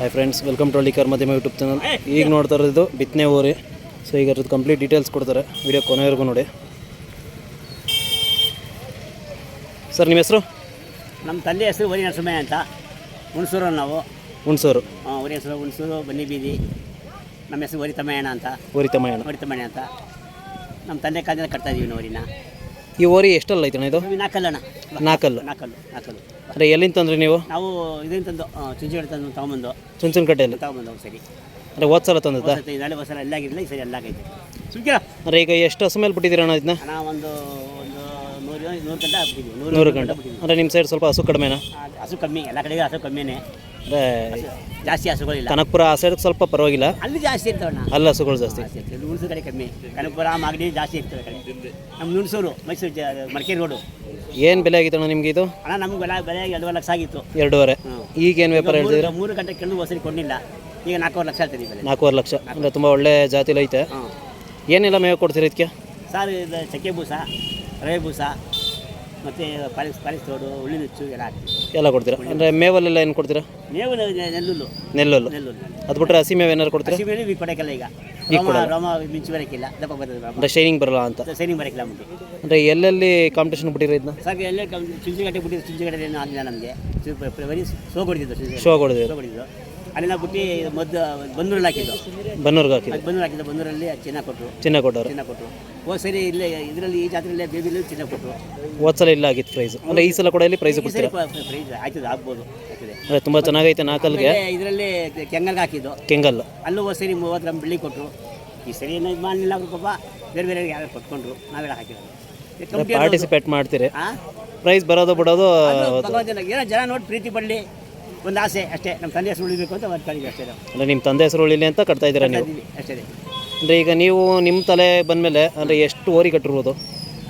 Hi friends welcome to ಕರ್ ಮಧ್ಯಮ YouTube channel ಈಗ ನೋಡ್ತಾ ಇರೋದು ಬಿತ್ತನೆ ಓರಿ. ಸೊ ಈಗ ಅದ್ರದ್ದು ಕಂಪ್ಲೀಟ್ ಡೀಟೇಲ್ಸ್ ಕೊಡ್ತಾರೆ. ವಿಡಿಯೋ ಕೊನೆವರೆಗೂ ನೋಡಿ. ಸರ್ ನಿಮ್ಮ ಹೆಸರು? ನಮ್ಮ ತಂದೆ ಹೆಸರು ವರಿ ನರಸಿಂಹಯ್ಯ ಅಂತ. ಹುಣಸೂರು ನಾವು. ಹುಣಸೂರು. ಹಾಂ ವರಿ ಹೆಸರು ಹುಣಸೂರು ಬನ್ನಿ ಬೀದಿ. ನಮ್ಮ ಹೆಸರು ವರಿ ಅಂತ. ಓರಿ ತಮ್ಮಯ್ಯಣ್ಣ ವರಿ ಅಂತ. ನಮ್ಮ ತಂದೆ ಕಾಲದಿಂದ ಕಟ್ತಾ ಇದೀವಿ ನಾವು ವರಿನ ಈ ಓರಿ ಎಷ್ಟಲ್ಲ ಐತಣ್ಣ ಇದು? ನಾಲ್ಕಲ್ಲಣ್ಣ ನಾಲ್ಕಲ್ಲು ನಾಲ್ಕಲ್ಲು. ನಾಲ್ಕಲ್ಲು ಅಂದರೆ ಎಲ್ಲಿಂದ ತಂದ್ರಿ ನೀವು? ನಾವು ಇದನ್ನು ತಂದು ಚುಂಚುಗಡೆ ತಂದು ತಗೊಂಬಂದು. ಚುಂಚನಕಟ್ಟೆಯಲ್ಲಿ ತಗೊಂಬಂದು ಸರಿ. ಅಂದರೆ ಹೋದ ಸಲ ತಂದದ್ದಾ? ಸತಿ ನಾಳೆ ಹೊಸ ಎಲ್ಲ ಆಗಿರಲಿಲ್ಲ ಈ ಸರಿ ಎಲ್ಲ ಆಗೈತೆ. ಸುಮ್ಕಿರ. ಅಂದರೆ ಈಗ ಎಷ್ಟು ಹಸು ಮೇಲೆ ಬಿಟ್ಟಿದ್ದೀರ ಅಣ್ಣ ಇದನ್ನ? ನಾವೊಂದು ಒಂದು ಒಂದು ನೂರು ನೂರು ಗಂಟೆ ಬಿಟ್ಟಿದ್ವಿ ನೂರು ನೂರು ಗಂಟೆ ಅಂದರೆ ನಿಮ್ಮ ಸೈಡ್ ಸ್ವಲ್ಪ ಹಸು ಕಡಿಮೆನಾ? ಹಸು ಕಮ್ಮಿ ಎಲ್ಲ ಕಡೆಗೆ ಹಸು ಕಮ್ಮಿನೇ. ಅಂದರೆ ಜಾಸ್ತಿ ಹಸುಗಳಿಲ್ಲ. ಕನಕಪುರ ಆ ಸೈಡ್ ಸ್ವಲ್ಪ ಪರವಾಗಿಲ್ಲ. ಅಲ್ಲಿ ಜಾಸ್ತಿ ಇರ್ತವಣ್ಣ ಅಲ್ಲಿ ಹಸುಗಳು ಜಾಸ್ತಿ. ಹುಣಸೂರು ಕಡೆ ಕಮ್ಮಿ. ಕನಕಪುರ ಮಾಗಡಿ ಜಾಸ್ತಿ ಇರ್ತವೆ ಕಡೆ. ನಮ್ಮ ಹುಣಸೂರು ಮೈಸೂರು ಜ ಮಡಿಕೇರಿ ರೋಡು. ಏನು ಬೆಲೆ ಆಗಿತ್ತಣ್ಣ ನಿಮಗೆ ಇದು? ಅಣ್ಣ ನಮ್ಗೆ ಬೆಲೆ ಬೆಲೆ ಎರಡೂವರೆ ಲಕ್ಷ ಆಗಿತ್ತು. ಎರಡೂವರೆ. ಹ್ಮ್. ಈಗೇನು ವ್ಯಾಪಾರ ಈಗ ಹೇಳ್ತಿದ್ದೀರಾ? ಮೂರು- ಮೂರು ಗಂಟೆ ಕೆಲವು ವಸೂಲಿ ಕೊಡಲಿಲ್ಲ. ಈಗ ನಾಲ್ಕೂವರೆ ಲಕ್ಷ ಹೇಳ್ತೀನಿ ಬೆಲೆ. ನಾಲ್ಕೂವರೆ ಲಕ್ಷ. ಅಂದರೆ ತುಂಬ ಒಳ್ಳೆ ಜಾತಿಲಿ ಐತೆ. ಹಾಂ ಏನೆಲ್ಲ ಮೇವು ಕೊಡ್ತೀರಿ ಇದಕ್ಕೆ? ಸರ್ ಇದು ಚಕ್ಕೆ ಬೂಸ ರವೆ ಬೂಸ ಮತ್ತು ಪಾಲಿಸ್ ಪಾಲಿಸ್ ತೋಡು ಉಳ್ಳಿ ನುಚ್ಚು ಎಲ್ಲ ಹಾಕ್ತೀವಿ. ಎಲ್ಲ ಕೊಡ್ತೀರಾ? ಅಂದರೆ ಮೇವಲ್ಲೆಲ್ಲ ಏನು ಕೊಡ್ತೀರಾ? ಮೇವು ನೆಲ್ಲುಲ್ಲು. ನೆಲ್ಲಲ್ಲು. ನೆಲ್ಲುಲ್ಲು. ಅದು ಬಿಟ್ಟರೆ ಹಸಿ ಮೇವು ಏನಾದ್ರು ಕೊಡ್ತೀರಾ? ಹಸಿ ಮೇಲೆ ಈಗ ಕೊಡೋಕ್ಕಿಲ್ಲ ಈಗ. ಈಗ ರೋಮ ರೋಮ ಮಿಂಚು ಬರೋಕ್ಕಿಲ್ಲ. ದಪ್ಪ ಬರ್ತದೆ ರೋಮ. ಅಂದರೆ ಶೈನಿಂಗ್ ಬರಲ್ಲ ಅಂತ. ಸೈನಿಂಗ್ ಬರೋಕ್ಕಿಲ್ಲ ಮುಂದೆ ಅಂದರೆ ಎಲ್ಲೆಲ್ಲಿ ಕಾಂಪಿಟೇಷನ್ ಬಿಟ್ಟಿರೋ ಇದನ್ನ ಸರ್ ಎಲ್ಲ ಚುಂಚುಗಟ್ಟೆ ಬಿಟ್ಟಿದ್ದು ಚುಂಚುಗಟ್ಟೆ ಏನು ಆಗಲಿಲ್ಲ ನಮಗೆ. ಬರೀ ಸೋ ಹೊಡಿದ್ದು ಚುಂಚುಗಟ್ಟೆ ಶೋ ಕೊಡಿದ್ರು ಸೋ ಹೊಡಿದ್ದು ಬುಟ್ಟಿ ಬಿಟ್ಟು ಮದ್ದು ಬಂದೂರಲ್ಲಿ ಹಾಕಿದ್ದು. ಬನ್ನೂರ್ಗೆ ಹಾಕಿದ್ರು ಅದು ಬಂದೂರು ಹಾಕಿದ್ದು. ಬಂದೂರಲ್ಲಿ ಚಿನ್ನ ಕೊಟ್ಟರು. ಚಿನ್ನ ಕೊಟ್ಟರು ಚಿನ್ನ ಕೊಟ್ಟರು. ಹೋದ ಸರಿ ಇಲ್ಲೇ ಇದರಲ್ಲಿ ಈ ಜಾತ್ರೆಯಲ್ಲೇ ಬೇಬಿಲಿ ಚಿನ್ನ ಕೊಟ್ಟರು. ಹೋದ ಸಲ ಇಲ್ಲ ಆಗಿತ್ತು ಪ್ರೈಸ್ ಅಂದರೆ ಈ ಸಲ ಕೂಡ ಇಲ್ಲಿ ಪ್ರೈಸ್ ಈ ಸರಿ ಕೊಡ್ತೀರಾ? ಪ್ರೈಸ್ ಆಯ್ತದೆ ಆಗ್ಬೋದು ಆಯ್ತದೆ. ಅಂದರೆ ತುಂಬ ಚೆನ್ನಾಗೈತೆ ನಾಲ್ಕಲ್ಗೆ ಇದರಲ್ಲಿ ಕೆಂಗಲ್ಗೆ ಹಾಕಿದ್ದು. ಕೆಂಗಲ್ ಅಲ್ಲೂ ಹೋದ ಸರಿ ಮೂವತ್ತು ಗ್ರಾಮ್ ಬೆಳ್ಳಿ ಕೊಟ್ಟರು. ಈ ಸರಿ ಏನೋ ಇದು ಮಾಡಲಿಲ್ಲ ಅವ್ರು ಪಾಪ ಬೇರೆ ಬೇರೆ ಯಾರು ಕೊಟ್ಕೊಂಡ್ರು. ನಾವೆಲ್ಲ ಹಾಕಿರೋದು. ಕಂಪ್ನಿ. ಪಾರ್ಟಿಸಿಪೇಟ್ ಮಾಡ್ತೀರಿ. ಆ? ಪ್ರೈಸ್ ಬರೋದು ಬಿಡೋದು ಅದು ಭಗವಂತನ ಏನೋ ಜನ ನೋಡಿ ಪ್ರೀತಿ ಪಡಲಿ. ಒಂದು ಆಸೆ ಅಷ್ಟೇ. ನಮ್ಮ ತಂದೆ ಹೆಸರು ಉಳಿಬೇಕು ಅಂತ ಮಾಡ್ಕೊಂಡಿದ್ವಿ ಅಷ್ಟೇ ನಾವು. ಅಂದರೆ ನಿಮ್ಮ ತಂದೆ ಹೆಸರು ಉಳಿಲಿ ಅಂತ ಕಟ್ತಾ ಇದ್ದೀರಾ ನೀವು? ಕಟ್ಟಿದ್ವಿ ಅಷ್ಟೇ. ಅಂದರೆ ಈಗ ನೀವು ನಿಮ್ಮ ತಲೆ ಬಂದಮೇಲೆ ಅಂದರೆ ಎಷ್ಟು ಓರಿ ಕಟ್ಟಿರ್ಬೋದು?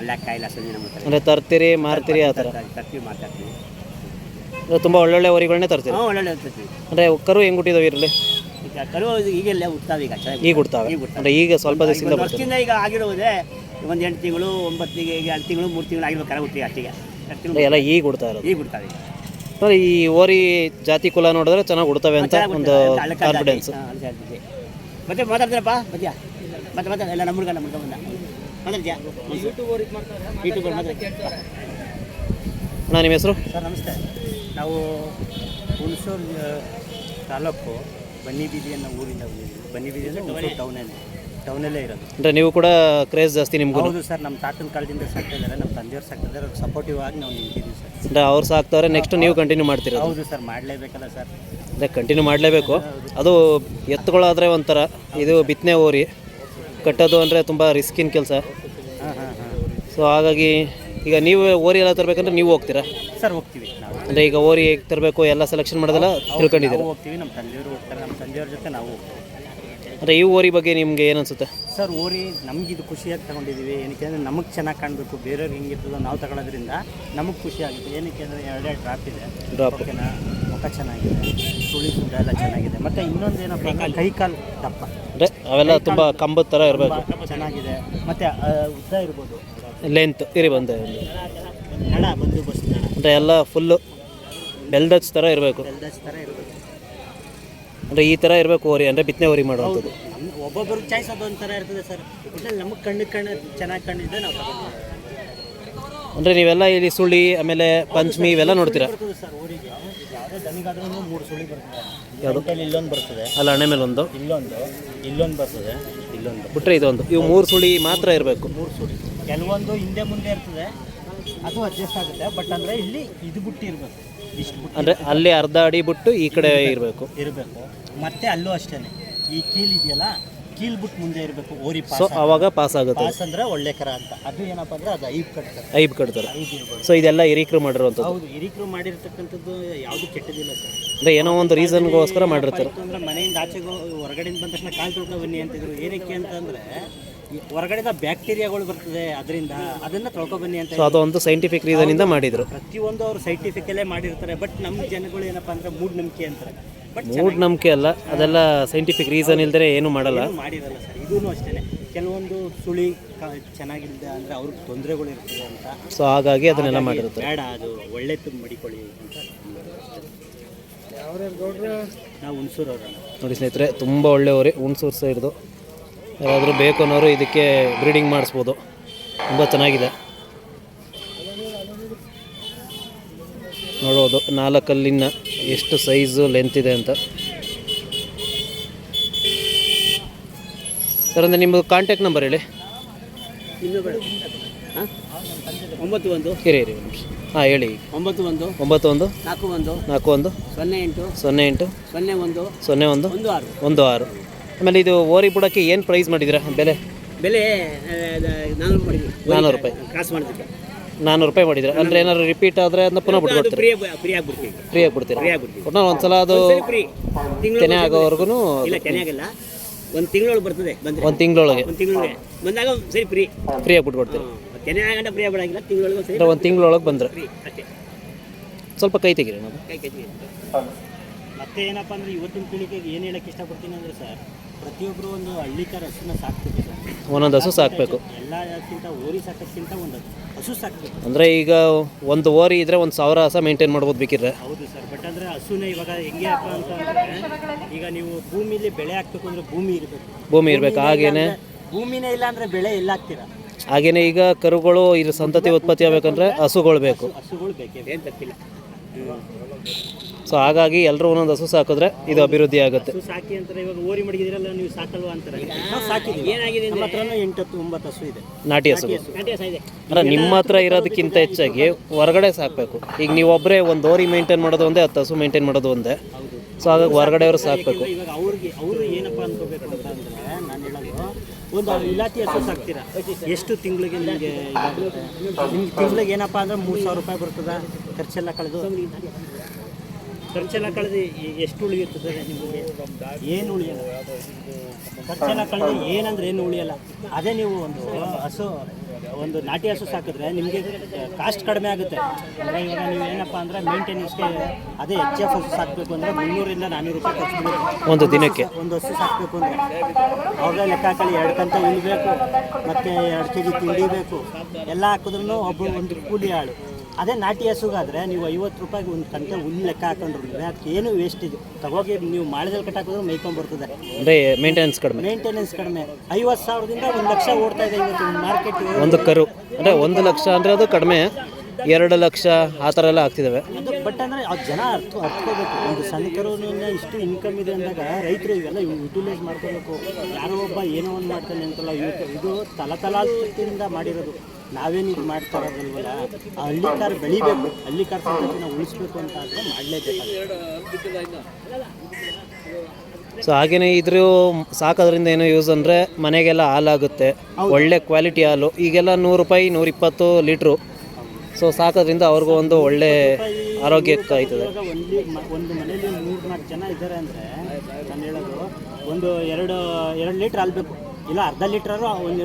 ಅಲ್ಲ ಸಂಜೆ ನಮ್ಮ ಹತ್ರ. ಅಂದರೆ ತರ್ತೀರಿ ಮಾರ್ತೀರಿ ಆ ಥರ? ತರ್ತೀವಿ ಮಾತಾಡ್ತೀವಿ. ಅಂದರೆ ತುಂಬ ಒಳ್ಳೊಳ್ಳೆ ಓರಿಗಳನ್ನೇ ತರ್ತೀರಿ? ಹಾಂ ಒಳ್ಳೊಳ್ಳೆ ತರ್ತೀವಿ. ಅಂದರೆ ಕರು ಹೆಂಗೆ ಹುಟ್ಟಿದಾವೆ ಇರಲಿ ಈಗ ಕರು ಈಗೆಲ್ಲ ಹುಟ್ಟಾವೆ ಈಗ ಚೆನ್ನಾಗಿ ಈಗ ಹುಡ್ತಾವೆ ಈಗ ಹುಡ್ತಾವೆ. ಅಂದರೆ ಈಗ ಸ್ವಲ್ಪ ದಿವಸದಿಂದ ಒಂದು ಬರ್ತದೆ ವರ್ಷದಿಂದ ಈಗ ಆಗಿರುವುದೇ ಒಂದು ಎಂಟು ತಿಂಗಳು ಒಂಬತ್ತು ತಿಂಗಳು ಈಗ ಎರಡು ತಿಂಗಳು ಮೂರು ತಿಂಗಳು ಆಗಿರೋ ಕರ ಹುಟ್ಟಿಗೆ ಅಷ್ಟಿಗೆ. ಎರಡು ತಿಂಗಳು ಎಲ್ಲ ಈಗ ಹುಡ್ತಾ ಇರೋದು. ಈಗ ಹುಡ್ತಾವೆ ಈಗ. ಅಂದರೆ ಈ ಓರಿ ಜಾತಿ ಕುಲ ನೋಡಿದ್ರೆ ಚೆನ್ನಾಗಿ ಉಡ್ತವೆ ಅಂತ ಒಂದು. ಕಾನ್ಫಿಡೆನ್ಸ್. ಮತ್ತೆ ಮಾತಾಡ್ತೀರಪ್ಪ? ಮಧ್ಯ. ಮತ್ತೆ ಮತ್ತೆ ಎಲ್ಲ ನಮ್ಮ ಹುಡುಗ ನಮ್ಮ ಹುಡುಗ ಬಂದ ಮಾತಾಡ್ತೀಯಾ ಯೂಟ್ಯೂಬರ್ ಅಣ್ಣ ನಿಮ್ಮ ಹೆಸರು? ಸರ್ ನಮಸ್ತೆ. ನಾವು ಹುಣಸೂರು ತಾಲೂಕು ಬನ್ನಿಬೀದಿ ಅನ್ನೋ ಊರಿಂದ ಬನ್ನಿ ಬನ್ನಿಬೀದಿ ಅಂದರೆ ಹುಣಸೂರು ಟೌನಲ್ಲಿ ಟೌನಲ್ಲೇ ಇರೋದು. ಅಂದರೆ ನೀವು ಕೂಡ ಕ್ರೇಜ್ ಜಾಸ್ತಿ ನಿಮ್ಗೆ ಹೌದು ಸರ್ ನಮ್ಮ ತಾತನ ಕಾಲದಿಂದ ಸಾಕ್ತಾ ಇದ್ದಾರೆ ನಮ್ಮ ತಂದೆಯವ್ರು ಸಾಕ್ತಾ ಇದ್ದಾರೆ ಸಪೋರ್ಟಿವ್ ಆಗಿ ನಾವು ನಿಂತಿದ್ದೀವಿ ಸರ್. ಅಂದರೆ ಅವ್ರು ಸಾಕ್ತಾರೆ ನೆಕ್ಸ್ಟ್ ನೀವು ಕಂಟಿನ್ಯೂ ಮಾಡ್ತೀರಾ ಹೌದು ಸರ್ ಮಾಡಲೇಬೇಕಲ್ಲ ಸರ್. ಅಂದರೆ ಕಂಟಿನ್ಯೂ ಮಾಡಲೇಬೇಕು. ಅದು ಎತ್ತುಗಳಾದರೆ ಒಂಥರ ಇದು ಬಿತ್ತನೆ ಓರಿ. ಕಟ್ಟೋದು ಅಂದರೆ ತುಂಬ ರಿಸ್ಕಿನ ಕೆಲಸ. ಸೊ ಹಾಗಾಗಿ ಈಗ ನೀವು ಓರಿ ಎಲ್ಲ ತರಬೇಕಂದ್ರೆ ನೀವು ಹೋಗ್ತೀರಾ? ಸರ್ ಹೋಗ್ತೀವಿ ನಾವು. ಅಂದರೆ ಈಗ ಓರಿ ಹೇಗೆ ತರಬೇಕು ಎಲ್ಲ ಸೆಲೆಕ್ಷನ್ ಮಾಡೋದೆಲ್ಲ ತಿಳ್ಕೊಂಡಿದ್ದೀರಾ? ಹೋಗ್ತೀವಿ ನಮ್ಮ ತಂದೆಯವರು ಹೋಗ್ತಾರೆ ನಮ್ಮ ತಂದೆಯವ್ರ ಜೊತೆ ನಾವು ಹೋಗ್ತೀವಿ. ಅಂದರೆ ಈ ಓರಿ ಬಗ್ಗೆ ನಿಮಗೆ ಏನು ಅನ್ಸುತ್ತೆ? ಸರ್ ಓರಿ ನಮ್ಗೆ ಇದು ಖುಷಿಯಾಗಿ ತಗೊಂಡಿದೀವಿ ಏನಕ್ಕೆ ಅಂದರೆ ನಮಗೆ ಚೆನ್ನಾಗಿ ಕಾಣಬೇಕು. ಬೇರೆಯವ್ರಿಗೆ ಹೆಂಗಿರ್ತದೋ ನಾವು ತಗೊಳ್ಳೋದ್ರಿಂದ ನಮಗೆ ಖುಷಿ ಆಗುತ್ತೆ ಏನಕ್ಕೆ ಅಂದರೆ ಎರಡೆರಡು ಡ್ರಾಪ್ ಇದೆ. ಡ್ರಾಪ್ ಮುಖ ಚೆನ್ನಾಗಿದೆ. ಸುಳಿ ಸುಂಡ ಎಲ್ಲ ಚೆನ್ನಾಗಿದೆ. ಮತ್ತು ಇನ್ನೊಂದು ಏನಪ್ಪ ಅಂದರೆ ಕೈ ಕಾಲು ದಪ್ಪ. ಅಂದರೆ ಅವೆಲ್ಲ ತುಂಬ ಕಂಬದ ಥರ ಇರಬೇಕು. ಚೆನ್ನಾಗಿದೆ. ಮತ್ತು ಉದ್ದ ಇರ್ಬೋದು. ಲೆಂತ್ ಇರಿ ಬಂದೆ. ನಡ ಬಂದು ಬಸ್ ಅಂದರೆ ಎಲ್ಲ ಫುಲ್ಲು ಬೆಲ್ದಚ್ ಥರ ಇರಬೇಕು. ಬೆಲ್ದಚ್ ಥರ ಇರಬೇಕು. ಅಂದರೆ ಈ ಥರ ಇರಬೇಕು ಓರಿ ಅಂದರೆ ಬಿತ್ತನೆ ಓರಿ ಮಾಡುವಂಥದ್ದು. ಒಬ್ಬೊಬ್ಬರು ಚಾಯ್ಸ್ ಅದೊಂದು ಥರ ಇರ್ತದೆ ಸರ್. ಒಟ್ಟಲ್ಲಿ ನಮಗೆ ಕಣ್ಣು ಕಣ್ಣು ಚೆನ್ನಾಗಿ ಕಣ್ಣಿದ್ರೆ ನಾವು ತಗೊಂಡು ಅಂದರೆ ನೀವೆಲ್ಲ ಇಲ್ಲಿ ಸುಳಿ ಆಮೇಲೆ ಪಂಚಮಿ ಇವೆಲ್ಲ ನೋಡ್ತೀರಾ? ಬರ್ತದೆ ಸರ್ ಊರಿಗೆ. ಯಾವುದೇ ದನಿಗಾದ್ರೂ ಮೂರು ಸುಳಿ ಬರ್ತದೆ. ಯಾವುದು? ಇಲ್ಲೊಂದು ಬರ್ತದೆ. ಅಲ್ಲ ಹಣೆ ಮೇಲೆ ಒಂದು. ಇಲ್ಲೊಂದು. ಇಲ್ಲೊಂದು ಬರ್ತದೆ. ಇಲ್ಲೊಂದು. ಬಿಟ್ಟರೆ ಇದೊಂದು ಇವು ಮೂರು ಸುಳಿ ಮಾತ್ರ ಇರಬೇಕು. ಮೂರು ಸುಳಿ. ಕೆಲವೊಂದು ಹಿಂದೆ ಮುಂದೆ ಇರ್ತದೆ. ಅದು ಅಡ್ಜಸ್ಟ್ ಆಗುತ್ತೆ. ಬಟ್ ಅಂದರೆ ಇಲ್ಲಿ ಇದು ಬಿಟ್ಟು ಇರಬೇಕು. ಅಂದರೆ ಅಲ್ಲಿ ಅರ್ಧ ಅಡಿ ಬಿಟ್ಟು ಈ ಕಡೆ ಇರಬೇಕು. ಇರಬೇಕು. ಮತ್ತೆ ಅಲ್ಲೂ ಅಷ್ಟೇ ಈ ಕೀಲ್ ಇದೆಯಲ್ಲ ಕೀಲ್ ಬಿಟ್ಟು ಮುಂದೆ ಇರಬೇಕು ಓರಿ ಸೊ ಅವಾಗ ಪಾಸ್ ಆಗುತ್ತೆ. ಪಾಸ್ ಅಂದ್ರೆ ಒಳ್ಳೆ ಕರ ಅಂತ. ಅದು ಏನಪ್ಪ ಅಂದ್ರೆ ಅದು ಐಬ್ ಕಟ್ತಾರೆ ಐಬ್ ಕಟ್ತಾರೆ ಸೊ ಇದೆಲ್ಲ ಹಿರೀಕರು ಮಾಡಿರುವಂಥದ್ದು. ಹೌದು ಹಿರಿಕರು ಮಾಡಿರ್ತಕ್ಕಂಥದ್ದು ಯಾವುದು ಕೆಟ್ಟದಿಲ್ಲ ಸರ್. ಅಂದರೆ ಏನೋ ಒಂದು ರೀಸನ್ಗೋಸ್ಕರ ಮಾಡಿರ್ತಾರೆ. ಅಂದ್ರೆ ಮನೆಯಿಂದ ಆಚೆಗೆ ಹೊರಗಡೆಯಿಂದ ಬಂದ ತಕ್ಷಣ ಕಾಲು ತೊಳ್ಕೊ ಬನ್ನಿ ಅಂತಿದ್ರು. ಏನಕ್ಕೆ ಅಂತಂದ್ರೆ ಹೊರಗಡೆದ ಬ್ಯಾಕ್ಟೀರಿಯಾಗಳು ಬರ್ತದೆ ಅದರಿಂದ ಅದನ್ನ ತೊಳ್ಕೊಬನ್ನಿ ಅಂತ ಸೊ ಅದು ಒಂದು ಸೈಂಟಿಫಿಕ್ ಮಾಡಿದ್ರು ಮಾಡಿದರು. ಪ್ರತಿಯೊಂದು ಅವರು ಸೈಂಟಿಫಿಕಲ್ಲೇ ಮಾಡಿರ್ತಾರೆ ಬಟ್ ನಮ್ಮ ಜನಗಳು ಏನಪ್ಪ ಅಂದ್ರೆ ಮೂಢನಂಬಿಕೆ ಅಂತಾರೆ. ಬಟ್ ಮೂಢನಂಬಿಕೆ ಅಲ್ಲ ಅದೆಲ್ಲ ಸೈಂಟಿಫಿಕ್ ರೀಸನ್ ಇಲ್ದರೆ ಏನು ಮಾಡಲ್ಲ. ಮಾಡಿರಲ್ಲ ಸರ್ ಇದೂ ಅಷ್ಟೇ ಕೆಲವೊಂದು ಸುಳಿ ಕ- ಚೆನ್ನಾಗಿಲ್ಲದೆ ಅಂದರೆ ಅವ್ರಿಗೆ ತೊಂದರೆಗಳು ಇರ್ತದೆ ಅಂತ. ಸೊ ಹಾಗಾಗಿ ಅದನ್ನೆಲ್ಲ ಮಾಡಿರ್ತಾರೆ. ಬೇಡ ಅದು ಒಳ್ಳೆ ಮಡಿಕೊಳ್ಳಿ ಅಂತ ನಾವು ಹುಣಸೂರವ್ರನ್ನ ನೋಡಿ ಸ್ನೇಹಿತರೆ ತುಂಬ ಒಳ್ಳೆ ಹೋರಿ ಹುಣಸೂರು ಸೈಡ್ದು ಯಾರಾದರೂ ಬೇಕು ಅನ್ನೋರು ಇದಕ್ಕೆ ಬ್ರೀಡಿಂಗ್ ಮಾಡಿಸ್ಬೋದು. ತುಂಬ ಚೆನ್ನಾಗಿದೆ. ನೋಡೋದು ನಾಲ್ಕಲ್ಲಿನ ಎಷ್ಟು ಸೈಜು ಲೆಂತ್ ಇದೆ ಅಂತ. ಸರ್ ಅಂದರೆ ನಿಮ್ಮದು ಕಾಂಟ್ಯಾಕ್ಟ್ ನಂಬರ್ ಹೇಳಿ. ಒಂಬತ್ತು ಒಂದು ಇರಿ ಇರಿ ಹಾಂ ಹೇಳಿ. ಒಂಬತ್ತು ಒಂದು ಒಂಬತ್ತು ಒಂದು ನಾಲ್ಕು ಒಂದು ನಾಲ್ಕು ಒಂದು ಸೊನ್ನೆ ಎಂಟು. ಸೊನ್ನೆ ಎಂಟು? ಸೊನ್ನೆ ಒಂದು. ಸೊನ್ನೆ ಒಂದು? ಒಂದು ಆರು. ಒಂದು ಆರು. ಆಮೇಲೆ ಇದು ಓರಿ ಬುಡಕ್ಕೆ ಏನು ಪ್ರೈಸ್ ಮಾಡಿದ್ದೀರಾ? ಬೆಲೆ? ಬೆಲೆ ನಾನ್ನೂರು ಮಾಡಿದ್ವಿ. ನಾನ್ನೂರು ರೂಪಾಯಿ. ಕ್ರಾಸ್ ಮಾಡೋದಕ್ಕೆ ನಾನ್ನೂರು ರೂಪಾಯಿ ಮಾಡಿದ್ರೆ ಅಂದ್ರೆ ಏನಾದ್ರು ರಿಪೀಟ್ ಆದ್ರೆ ಅದನ್ನ ಪುನಃ ಅದು ಬಿಟ್ಬಿಡ್ತೀರಿ? ಫ್ರೀ ಫ್ರೀ ಆಗ್ಬಿಡ್ತೀವಿ. ಫ್ರೀ ಬಿಡ್ತೀವಿ ಫ್ರೀ ಆಗ್ಬಿಡ್ತೀವಿ. ಒಟ್ನಲ್ಲಿ ಒಂದ್ಸಲ ಅದು ಫ್ರೀ ತಿಂಗಳು ತೆನೆ ಆಗೋವರೆಗೂ ಇಲ್ಲ ತೆನೆ ಆಗಲ್ಲ. ಒಂದು ತಿಂಗಳೊಳಗೆ ಬರ್ತದೆ ಬಂದರೆ. ಒಂದು ತಿಂಗಳೊಳಗೆ. ಒಂದು ತಿಂಗಳಿಗೆ ಬಂದಾಗ ಸರಿ ಫ್ರೀ ಫ್ರೀ ಆಗ್ಬಿಟ್ಬಿಡ್ತೀರಿ ತೆನೆ ಆಗಂಟ ಫ್ರೀ ಆಗಿಲ್ಲ ತಿಂಗಳೊಳಗೆ ಒಂದು ತಿಂಗಳೊಳಗೆ ಬಂದ್ರೆ. ಸ್ವಲ್ಪ ಕೈ ತೆಗೀರಿ ನಾವು. ಕೈ ಕೈ ಮತ್ತೆ ಏನಪ್ಪ ಅಂದ್ರೆ ಇವತ್ತಿನ ಪೀಳಿಗೆಗೆ ಏನು ಹೇಳಕ್ಕೆ ಇಷ್ಟಪಡ್ತೀನಿ ಅಂದ್ರೆ ಸರ್ ಪ್ರತಿಯೊಬ್ಬರು ಒಂದು ಹಳ್ಳಿಕಾರ ಹಸುನ ಸಾಕ್ಬೇಕು. ಸರ್ ಒಂದೊಂದು ಹಸು ಸಾಕಬೇಕು. ಎಲ್ಲಕ್ಕಿಂತ ಓರಿ ಸಾಕೋಕ್ಕಿಂತ ಒಂದು ಹಸು ಸಾಕ್ಬೇಕು. ಅಂದರೆ ಈಗ ಒಂದು ಓರಿ ಇದ್ರೆ ಒಂದು ಸಾವಿರ ಹಸ ಮೇಂಟೈನ್ ಮಾಡ್ಬೋದು ಬೇಕಿದ್ರೆ. ಹೌದು ಸರ್ ಬಟ್ ಅಂದರೆ ಹಸುನೇ ಇವಾಗ ಹೆಂಗೆ ಅಪ್ಪ ಅಂತ ಅಂದರೆ ಈಗ ನೀವು ಭೂಮಿಲಿ ಬೆಳೆ ಹಾಕ್ಬೇಕು ಅಂದರೆ ಭೂಮಿ ಇರಬೇಕು. ಭೂಮಿ ಇರಬೇಕು. ಹಾಗೇನೆ ಭೂಮಿನೇ ಇಲ್ಲ ಅಂದರೆ ಬೆಳೆ ಎಲ್ಲ ಹಾಕ್ತೀರಾ? ಹಾಗೇನೆ ಈಗ ಕರುಗಳು ಇದು ಸಂತತಿ ಉತ್ಪತ್ತಿ ಆಗ್ಬೇಕಂದ್ರೆ ಹಸುಗಳು ಬೇಕು. ಹಸುಗಳು ಬೇಕೇ ಏನು ತಪ್ಪಿಲ್ಲ ಸೊ ಹಾಗಾಗಿ ಎಲ್ಲರೂ ಒಂದೊಂದು ಹಸು ಸಾಕಿದ್ರೆ ಇದು ಅಭಿವೃದ್ಧಿ ಆಗುತ್ತೆ. ಸಾಕಿ ಅಂತಾರೆ ಇವಾಗ ಓರಿ ಮಡಗಿದಿರಲ್ಲ ನೀವು ಸಾಕಲ್ವಾ ಅಂತಾರೆ? ನಾವು ಸಾಕಿದ್ದೀವಿ. ಏನಾಗಿದೆ ನಮ್ಮ ಹತ್ರನೂ ಎಂಟು ಹತ್ತು ಒಂಬತ್ತು ಹಸು ಇದೆ. ನಾಟಿ ಹಸು. ನಾಟಿ ಹಸು ಇದೆ. ಅಂದ್ರೆ ನಿಮ್ಮ ಹತ್ರ ಇರೋದಕ್ಕಿಂತ ಹೆಚ್ಚಾಗಿ ಹೊರಗಡೆ ಸಾಕಬೇಕು. ಈಗ ನೀವು ಒಬ್ಬರೇ ಒಂದು ಓರಿ ಮೇಂಟೈನ್ ಮಾಡೋದು ಒಂದೇ ಹತ್ತು ಹಸು ಮೇಂಟೈನ್ ಮಾಡೋದು ಒಂದೇ. ಸೊ ಹಾಗಾಗಿ ಹೊರಗಡೆ ಅವರು ಸಾಕಬೇಕು. ಇವಾಗ ಅವ್ರಿಗೆ ಅವರು ಏನಪ್ಪ ಅನ್ಕೋಬೇಕು ಅಂತ ಅಂದ್ರೆ ನಾನು ಹೇಳೋದು ಒಂದು ಇಲಾತಿ ಹಸು ಸಾಕ್ತೀರಾ? ಎಷ್ಟು ತಿಂಗಳಿಗೆ ನಿಮಗೆ ನಿಮ್ಗೆ ತಿಂಗಳಿಗೆ ಏನಪ್ಪ ಅಂದ್ರೆ ಮೂರು ಸಾವಿರ ರೂಪಾಯಿ ಬರ್ತದೆ ಖರ್ಚೆಲ್ಲ ಕಳೆದು? ಖರ್ಚೆಲ್ಲ ಕಳೆದು ಎಷ್ಟು ಉಳಿಯುತ್ತದೆ ನಿಮಗೆ? ಏನು ಉಳಿಯಲ್ಲ? ಖರ್ಚೆಲ್ಲ ಕಳೆದು ಏನಂದ್ರೆ ಏನು ಉಳಿಯಲ್ಲ? ಅದೇ ನೀವು ಒಂದು ಹಸು ಒಂದು ನಾಟಿ ಹಸು ಸಾಕಿದ್ರೆ ನಿಮಗೆ ಕಾಸ್ಟ್ ಕಡಿಮೆ ಆಗುತ್ತೆ. ಅಂದರೆ ಇವಾಗ ನೀವು ಏನಪ್ಪ ಅಂದರೆ ಮೇಂಟೆನೆನ್ಸ್ಗೆ ಅದೇ ಎಚ್ ಎಫ್ ಹಸು ಸಾಕಬೇಕು ಅಂದರೆ ಮುನ್ನೂರಿಂದ ನಾನ್ನೂರು ರೂಪಾಯಿ ಖರ್ಚು ಮಾಡಿ ಒಂದು ದಿನಕ್ಕೆ. ಒಂದು ಹಸು ಸಾಕಬೇಕು ಅಂದರೆ. ಅವ್ರದ್ದೇ ಲೆಕ್ಕ ಹಾಕಲಿ ಎರಡು ಕಂತ ಉಳಿಬೇಕು ಮತ್ತು ಎರಡು ಕೆ ಜಿ ತಿಂಡಿ ಬೇಕು. ಎಲ್ಲ ಹಾಕಿದ್ರು ಒಬ್ಬ ಒಂದು ಕೂಲಿ ಆಳು. ಅದೇ ನಾಟಿ ಹಸುಗಾದ್ರೆ ನೀವು ಐವತ್ತು ರೂಪಾಯಿಗೆ ಒಂದು ಕಂತೆ ಹುಲ್ಲು ಲೆಕ್ಕ ಹಾಕೊಂಡ್ರು ಅದಕ್ಕೆ ಏನು ವೇಸ್ಟೇಜ್ ತಗೋಗಿ ನೀವು ಮಾಡಿದಲ್ಲಿ ಕಟ್ಟಾಕಿದ್ರು ಮೈಕೊಂಬರ್ತದೆ ಅಂದರೆ ಮೇಂಟೆನೆನ್ಸ್ ಕಡಿಮೆ. ಮೇಂಟೆನೆನ್ಸ್ ಕಡಿಮೆ. ಐವತ್ತು ಸಾವಿರದಿಂದ ಒಂದು ಲಕ್ಷ ಓಡ್ತಾ ಇದೆ ಇವತ್ತು ಮಾರ್ಕೆಟ್ ಒಂದು ಕರು ಅಂದರೆ ಒಂದು ಲಕ್ಷ ಅಂದರೆ ಅದು ಕಡಿಮೆ. ಎರಡು ಲಕ್ಷ ಆ ಥರ ಎಲ್ಲ ಆಗ್ತಿದ್ದಾವೆ ಅದು ಬಟ್ ಅಂದರೆ ಆ ಜನ ಅರ್ಥ ಅರ್ಥಕೋಬೇಕು ಒಂದು ಸಣ್ಣ ಇಷ್ಟು ಇನ್ಕಮ್ ಇದೆ ಅಂದಾಗ ರೈತರು ಇವೆಲ್ಲ ಯುಟಿಲೈಸ್ ಮಾಡ್ಕೋಬೇಕು. ಯಾರೋ ಒಬ್ಬ ಏನೋ ಒಂದು ಮಾಡ್ತಾನೆ ಅಂತಲ್ಲ ಇವತ್ತು ಇದು ತಲತಲಾಂತರದಿಂದ ಮಾಡಿರೋದು. ನಾವೇನು ಇದು ಮಾಡ್ತಾ ಇರೋದಲ್ವಲ್ಲ? ಆ ಹಳ್ಳಿಕಾರ ಬೆಳಿಬೇಕು. ಹಳ್ಳಿಕಾರ ಸಂಸ್ಕೃತಿನ ಉಳಿಸ್ಬೇಕು ಅಂತ ಆದರೆ ಮಾಡಲೇಬೇಕು ಸೊ ಹಾಗೇನೆ ಇದ್ರ ಸಾಕೋದ್ರಿಂದ ಏನೋ ಯೂಸ್ ಅಂದರೆ ಮನೆಗೆಲ್ಲ ಹಾಲಾಗುತ್ತೆ. ಒಳ್ಳೆ ಕ್ವಾಲಿಟಿ ಹಾಲು. ಈಗೆಲ್ಲ ನೂರು ರೂಪಾಯಿ ನೂರಿಪ್ಪತ್ತು ಲೀಟ್ರು. ಸೊ ಸಾಕೋದ್ರಿಂದ ಅವ್ರಿಗೂ ಒಂದು ಒಳ್ಳೆ ಆರೋಗ್ಯ ಆಯ್ತದೆ. ಒಂದು ಮನೇಲಿ ಮೂರು ನಾಲ್ಕು ಜನ ಇದ್ದಾರೆ ಅಂದರೆ ನಾನು ಹೇಳೋದು ಒಂದು ಎರಡು ಎರಡು ಲೀಟ್ರ್ ಹಾಲು ಬೇಕು. ಇಲ್ಲ ಅರ್ಧ ಲೀಟರ್ ಒಂದು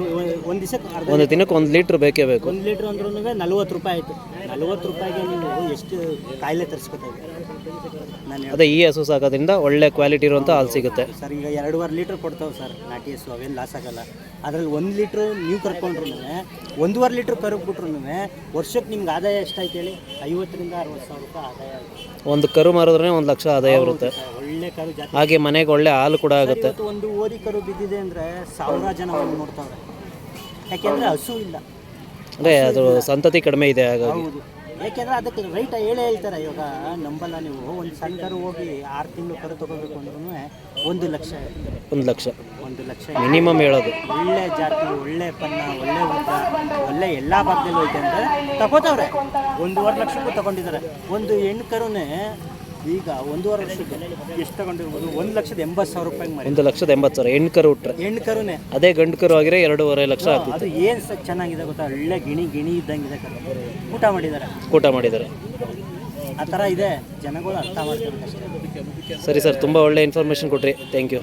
ಒಂದು ದಿವಸಕ್ಕೆ ಅರ್ಧ ಒಂದು ದಿನಕ್ಕೆ ಒಂದು ಲೀಟ್ರ್ ಬೇಕೇ ಬೇಕು. ಒಂದು ಲೀಟರ್ ಅಂದ್ರೂ ನಲ್ವತ್ತು ರೂಪಾಯಿ ಆಯ್ತು. ನಲ್ವತ್ತು ರೂಪಾಯಿಗೆ ನೀವು ಎಷ್ಟು ಕಾಯಿಲೆ ತರಿಸ್ಕೊತಾ ಇದ್ದೀರಿ ನಾನು ಅದೇ ಈ ಹಸು ಸಾಕೋದ್ರಿಂದ ಒಳ್ಳೆ ಕ್ವಾಲಿಟಿ ಇರುವಂಥ ಹಾಲು ಸಿಗುತ್ತೆ. ಸರ್ ಈಗ ಎರಡೂವರೆ ಲೀಟ್ರ್ ಕೊಡ್ತಾವೆ ಸರ್ ನಾಟಿ ಹಸು ಅವೇನು ಲಾಸ್ ಆಗಲ್ಲ. ಅದರಲ್ಲಿ ಒಂದು ಲೀಟ್ರ್ ನೀವು ಕರ್ಕೊಂಡ್ರು ಒಂದೂವರೆ ಲೀಟ್ರ್ ಕರ್ಬಿಟ್ರು ವರ್ಷಕ್ಕೆ ನಿಮ್ಗೆ ಆದಾಯ ಎಷ್ಟಾಯ್ತು ಹೇಳಿ? ಐವತ್ತರಿಂದ ಅರವತ್ತು ಸಾವಿರ ರೂಪಾಯಿ ಆದಾಯ ಒಂದು ಕರು ಮಾರಿದ್ರೆ ಒಂದು ಲಕ್ಷ ಆದಾಯ ಬರುತ್ತೆ. ಒಳ್ಳೆ ಕರು ಜಾತಿ ಹಾಗೆ ಮನೆಗೆ ಒಳ್ಳೆ ಹಾಲು ಕೂಡ ಆಗುತ್ತೆ. ಇವತ್ತು ಒಂದು ಓದಿಕರು ಬಿದ್ದಿದೆ ಅಂದ್ರೆ ಸಾವಿರ ಜನ ಬಂದು ನೋಡ್ತಾವ್ರೆ. ಯಾಕೆಂದ್ರೆ ಹಸು ಇಲ್ಲ. ಅದೇ ಅದು ಸಂತತಿ ಕಡಿಮೆ ಇದೆ ಹಾಗಾಗಿ. ಹೌದು. ಯಾಕೆಂದ್ರೆ ಅದಕ್ಕೆ ರೈಟ್ ಹೇಳೇ ಹೇಳ್ತಾರೆ ಇವಾಗ ನಂಬಲ್ಲ ನೀವು. ಒಂದು ಸಣ್ಣ ಕರು ಹೋಗಿ ಆರು ತಿಂಗಳು ಕರು ತಗೋಬೇಕು ಅಂದ್ರೂ ಒಂದು ಲಕ್ಷ. ಇರುತ್ತೆ. ಒಂದು ಲಕ್ಷ. ಒಂದು ಲಕ್ಷ. ಮಿನಿಮಮ್ ಹೇಳೋದು. ಒಳ್ಳೆ ಜಾತಿ ಒಳ್ಳೆ ಪನ್ನ ಒಳ್ಳೆ ಊಟ ಒಳ್ಳೆ ಎಲ್ಲ ಭಾಗದಲ್ಲೂ ಐತೆ ಅಂದರೆ ತಗೋತಾವ್ರೆ. ಒಂದೂವರೆ ಲಕ್ಷಕ್ಕೂ ತಗೊಂಡಿದ್ದಾರೆ. ಒಂದು ಹೆಣ್ಣು ಕರುನೇ ಈಗ ಒಂದೂವರೆ ವರ್ಷಕ್ಕೆ ಎಷ್ಟು ತಗೊಂಡಿರ್ಬೋದು? ಒಂದು ಲಕ್ಷದ ಎಂಬತ್ತು ಸಾವಿರ ರೂಪಾಯಿ ಒಂದು ಲಕ್ಷದ ಎಂಬತ್ತು ಸಾವಿರ ಹೆಣ್ಣು ಕರು ಹುಟ್ರೆ ಹೆಣ್ಣು ಕರುನೇ. ಅದೇ ಗಂಡು ಕರು ಆಗಿರೋ ಎರಡೂವರೆ ಲಕ್ಷ ಆಗ್ತಿತ್ತು. ಅದು ಏನು ಸರ್ ಚೆನ್ನಾಗಿದೆ ಗೊತ್ತಾ? ಒಳ್ಳೆ ಗಿಣಿ ಗಿಣಿ ಇದ್ದಂಗಿದೆ ಕರು. ಊಟ ಮಾಡಿದ್ದಾರೆ. ಊಟ ಮಾಡಿದ್ದಾರೆ. ಆ ಥರ ಇದೆ. ಜನಗಳು ಅರ್ಥ ಮಾಡ್ತಾರೆ ಸರಿ ಸರ್ ತುಂಬ ಒಳ್ಳೆ ಇನ್ಫಾರ್ಮೇಷನ್ ಕೊಟ್ರಿ. Thank you